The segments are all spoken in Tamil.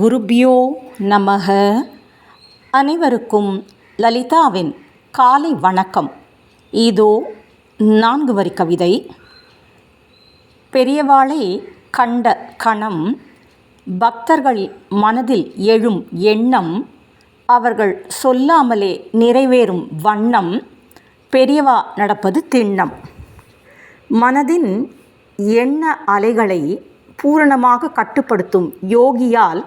குருபியோ நமக. அனைவருக்கும் லலிதாவின் காலை வணக்கம். இதோ நான்கு வரி கவிதை. பெரியவாளை கண்ட கணம் பக்தர்கள் மனதில் எழும் எண்ணம் அவர்கள் சொல்லாமலே நிறைவேறும் வண்ணம் பெரியவா நடப்பது திண்ணம். மனதின் எண்ண அலைகளை பூரணமாக கட்டுப்படுத்தும் யோகியால்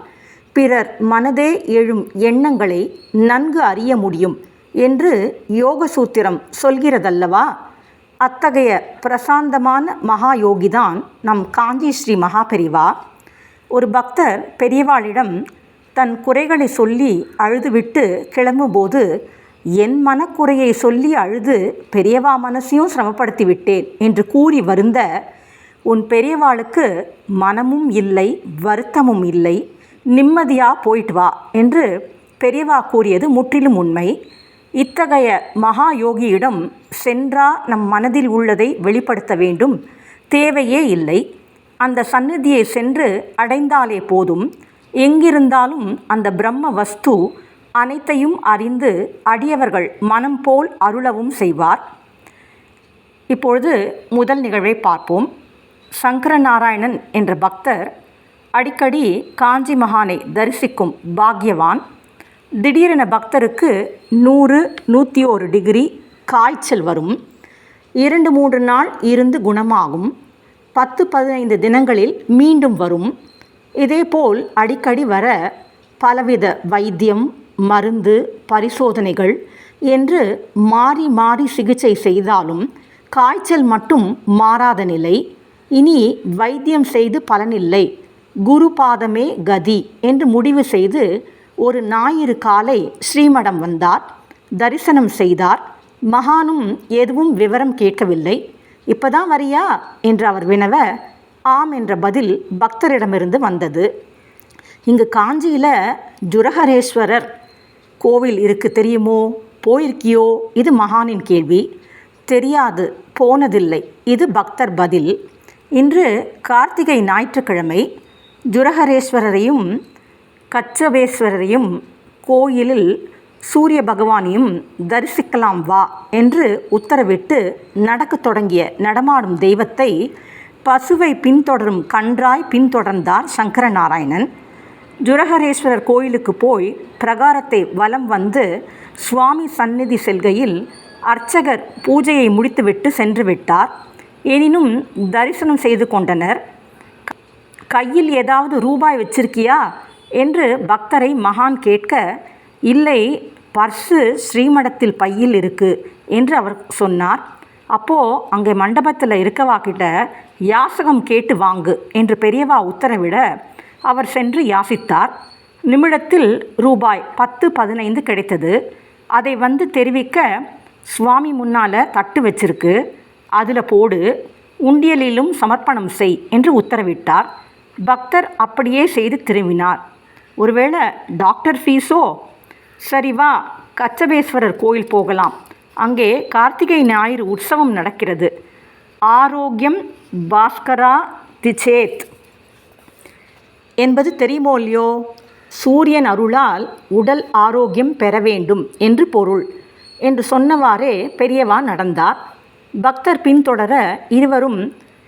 பிறர் மனதே எழும் எண்ணங்களை நன்கு அறிய முடியும் என்று யோக சூத்திரம் சொல்கிறதல்லவா? அத்தகைய பிரசாந்தமான மகா யோகிதான் நம் காஞ்சி ஸ்ரீ மகாபெரிவா. ஒரு பக்தர் பெரியவாளிடம் தன் குறைகளை சொல்லி அழுதுவிட்டு கிளம்பும்போது என் மனக்குறையை சொல்லி அழுது பெரியவா மனசையும் சிரமப்படுத்தி விட்டேன் என்று கூறி வருந்த உன் பெரியவாளுக்கு மனமும் இல்லை வருத்தமும் இல்லை நிம்மதியாக போயிட்டு வா என்று பெரியவா கூறியது முற்றிலும் உண்மை. இத்தகைய மகா யோகியிடம் சென்றா நம் மனதில் உள்ளதை வெளிப்படுத்த வேண்டும். தேவையே இல்லை. அந்த சந்நிதியை சென்று அடைந்தாலே போதும். எங்கிருந்தாலும் அந்த பிரம்ம வஸ்து அனைத்தையும் அறிந்து அடியவர்கள் மனம் போல் அருளவும் செய்வார். இப்பொழுது முதல் நிகழ்வை பார்ப்போம். சங்கரநாராயணன் என்ற பக்தர் அடிக்கடி காஞ்சி மகானை தரிசிக்கும் பாக்யவான் திடீரென பக்தருக்கு நூறு நூற்றி ஒரு டிகிரி காய்ச்சல் வரும். இரண்டு மூன்று நாள் இருந்து குணமாகும். பத்து பதினைந்து தினங்களில் மீண்டும் வரும். இதேபோல் அடிக்கடி வர பலவித வைத்தியம் மருந்து பரிசோதனைகள் என்று மாறி மாறி சிகிச்சை செய்தாலும் காய்ச்சல் மட்டும் மாறாத நிலை. இனி வைத்தியம் செய்து பலனில்லை. குரு பாதமே கதி என்று முடிவு செய்து ஒரு ஞாயிறு காலை ஸ்ரீமடம் வந்தார். தரிசனம் செய்தார். மகானும் எதுவும் விவரம் கேட்கவில்லை. இப்பதான் வரியா? என்று அவர் வினவ ஆம் என்ற பதில் பக்தரிடமிருந்து வந்தது. இங்கு காஞ்சியில் ஜுரஹரேஸ்வரர் கோவில் இருக்கு தெரியுமோ? போயிருக்கியோ? இது மகானின் கேள்வி. தெரியாது போனதில்லை. இது பக்தர் பதில். இன்று கார்த்திகை ஞாயிற்றுக்கிழமை. ஜுரஹரேஸ்வரரையும் கச்சபேஸ்வரரையும் கோயிலில் சூரிய பகவானையும் தரிசிக்கலாம் வா என்று உத்தரவிட்டு நடக்கத் தொடங்கிய நடமாடும் தெய்வத்தை பசுவை பின்தொடரும் கன்றாய் பின்தொடர்ந்தார் சங்கரநாராயணன். ஜுரஹரேஸ்வரர் கோயிலுக்கு போய் பிரகாரத்தை வலம் வந்து சுவாமி சந்நிதி செல்கையில் அர்ச்சகர் பூஜையை முடித்துவிட்டு சென்று விட்டார். எனினும் தரிசனம் செய்து கொண்டனர். கையில் ஏதாவது ரூபாய் வச்சிருக்கியா? என்று பக்தரை மகான் கேட்க இல்லை பர்ஸு ஸ்ரீமடத்தில் பையில் இருக்கு என்று அவர் சொன்னார். அப்போது அங்கே மண்டபத்தில் இருக்கவா கிட்ட யாசகம் கேட்டு வாங்கு என்று பெரியவா உத்தரவிட அவர் சென்று யாசித்தார். நிமிடத்தில் ரூபாய் பத்து பதினைந்து கிடைத்தது. அதை வந்து தெரிவிக்க சுவாமி முன்னால் தட்டு வச்சிருக்கு. அதில் போடு. உண்டியலிலும் சமர்ப்பணம் செய் என்று உத்தரவிட்டார். பக்தர் அப்படியே செய்து திரும்பினார். ஒருவேளை டாக்டர் ஃபீஸோ சரி வா கச்சபேஸ்வரர் கோயில் போகலாம். அங்கே கார்த்திகை ஞாயிறு உற்சவம் நடக்கிறது. ஆரோக்கியம் பாஸ்கரா திச்சேத் என்பது தெரியுமோ இல்லையோ? சூரியன் அருளால் உடல் ஆரோக்கியம் பெற வேண்டும் என்று பொருள் என்று சொன்னவாறே பெரியவா நடந்தார். பக்தர் பின்தொடர இருவரும்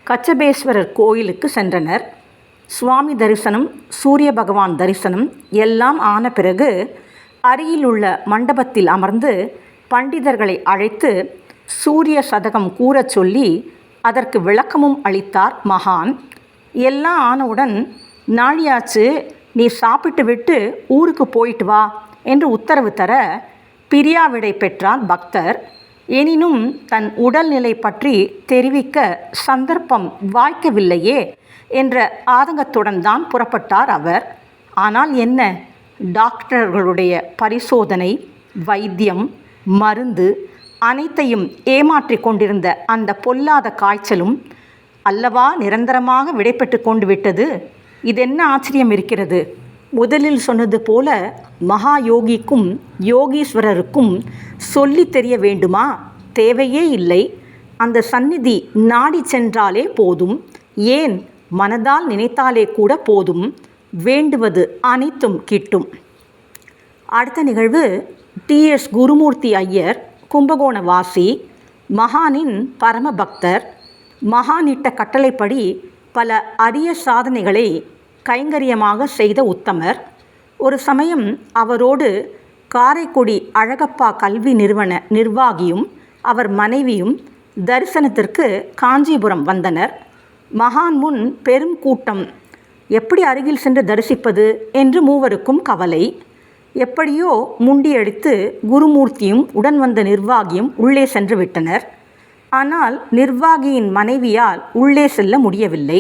கச்சபேஸ்வரர் கோயிலுக்கு சென்றனர். சுவாமி தரிசனம் சூரிய பகவான் தரிசனம் எல்லாம் ஆன பிறகு அருகில் உள்ள மண்டபத்தில் அமர்ந்து பண்டிதர்களை அழைத்து சூரிய சதகம் கூறச் சொல்லி அதற்கு விளக்கமும் அளித்தார் மகான். எல்லாம் ஆனவுடன் நாழியாச்சு நீ சாப்பிட்டு விட்டு ஊருக்கு போயிட்டு வா என்று உத்தரவு தர பிரியாவிடை பெற்றார் பக்தர். எனினும் தன் உடல்நிலை பற்றி தெரிவிக்க சந்தர்ப்பம் வாய்க்கவில்லையே என்ற ஆதங்கத்துடன் தான் புறப்பட்டார் அவர். ஆனால் என்ன? டாக்டர்களுடைய பரிசோதனை வைத்தியம் மருந்து அனைத்தையும் ஏமாற்றி கொண்டிருந்த அந்த பொல்லாத காய்ச்சலும் அல்லவா நிரந்தரமாக விடைபெற்று கொண்டு விட்டது? இதென்ன ஆச்சரியம் இருக்கிறது? முதலில் சொன்னது போல மகா யோகிக்கும் யோகீஸ்வரருக்கும் சொல்லி தெரிய வேண்டுமா? தேவையே இல்லை. அந்த சந்நிதி நாடி சென்றாலே போதும். ஏன்? மனதால் நினைத்தாலே கூட போதும். வேண்டுவது அனைத்தும் கிட்டும். அடுத்த நிகழ்வு டிஎஸ் குருமூர்த்தி ஐயர் கும்பகோண வாசி மகானின் பரம பக்தர் மகானிட்ட கட்டளைப்படி பல அரிய சாதனைகளை கைங்கரியமாக செய்த உத்தமர். ஒரு சமயம் அவரோடு காரைக்குடி அழகப்பா கல்வி நிறுவன நிர்வாகியும் அவர் மனைவியும் தரிசனத்திற்கு காஞ்சிபுரம் வந்தனர். மகான் முன் பெரும் கூட்டம் எப்படி அருகில் சென்று தரிசிப்பது? என்று மூவருக்கும் கவலை. எப்படியோ முண்டியடித்து குருமூர்த்தியும் உடன் வந்த நிர்வாகியும் உள்ளே சென்று விட்டனர். ஆனால் நிர்வாகியின் மனைவியால் உள்ளே செல்ல முடியவில்லை.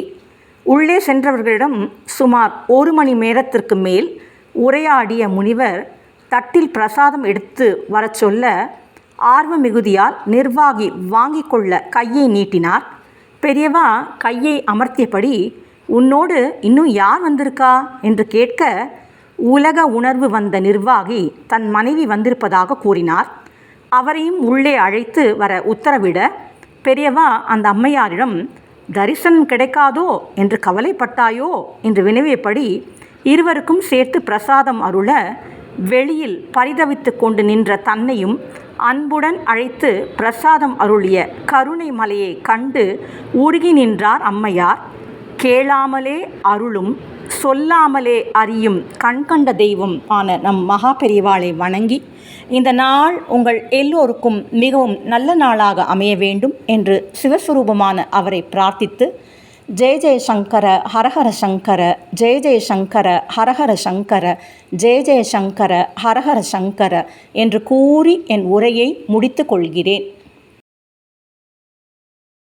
உள்ளே சென்றவர்களிடம் சுமார் ஒரு மணி நேரத்திற்கு மேல் உரையாடிய முனிவர் தட்டில் பிரசாதம் எடுத்து வரச் சொல்ல ஆர்வ மிகுதியால் நிர்வாகி வாங்கி கொள்ள கையை நீட்டினார். பெரியவா கையை அமர்த்தியபடி உன்னோடு இன்னும் யார் வந்திருக்கா? என்று கேட்க உலக உணர்வு வந்த நிர்வாகி தன் மனைவி வந்திருப்பதாக கூறினார். அவரையும் உள்ளே அழைத்து வர உத்தரவிட பெரியவா அந்த அம்மையாரிடம் தரிசனம் கிடைக்காதோ என்று கவலைப்பட்டாயோ என்று வினவியபடி இருவருக்கும் சேர்த்து பிரசாதம் அருள வெளியில் பரிதவித்து கொண்டு நின்ற தன்னையும் அன்புடன் அழைத்து பிரசாதம் அருளிய கருணை மலையை கண்டு உருகி நின்றார் அம்மையார். கேளாமலே அருளும் சொல்லாமலே அறியும் கண்கண்ட தெய்வம் ஆன நம் மகா பெரியவாளை வணங்கி இந்த நாள் உங்கள் எல்லோருக்கும் மிகவும் நல்ல நாளாக அமைய வேண்டும் என்று சிவஸ்வரூபமான அவரை பிரார்த்தித்து ஜெய ஜெய சங்கர ஹரஹர சங்கர ஜெய ஜெய சங்கர ஹரஹர சங்கர ஜெய ஜெய சங்கர ஹரஹர சங்கர என்று கூறி என் உரையை முடித்து கொள்கிறேன்.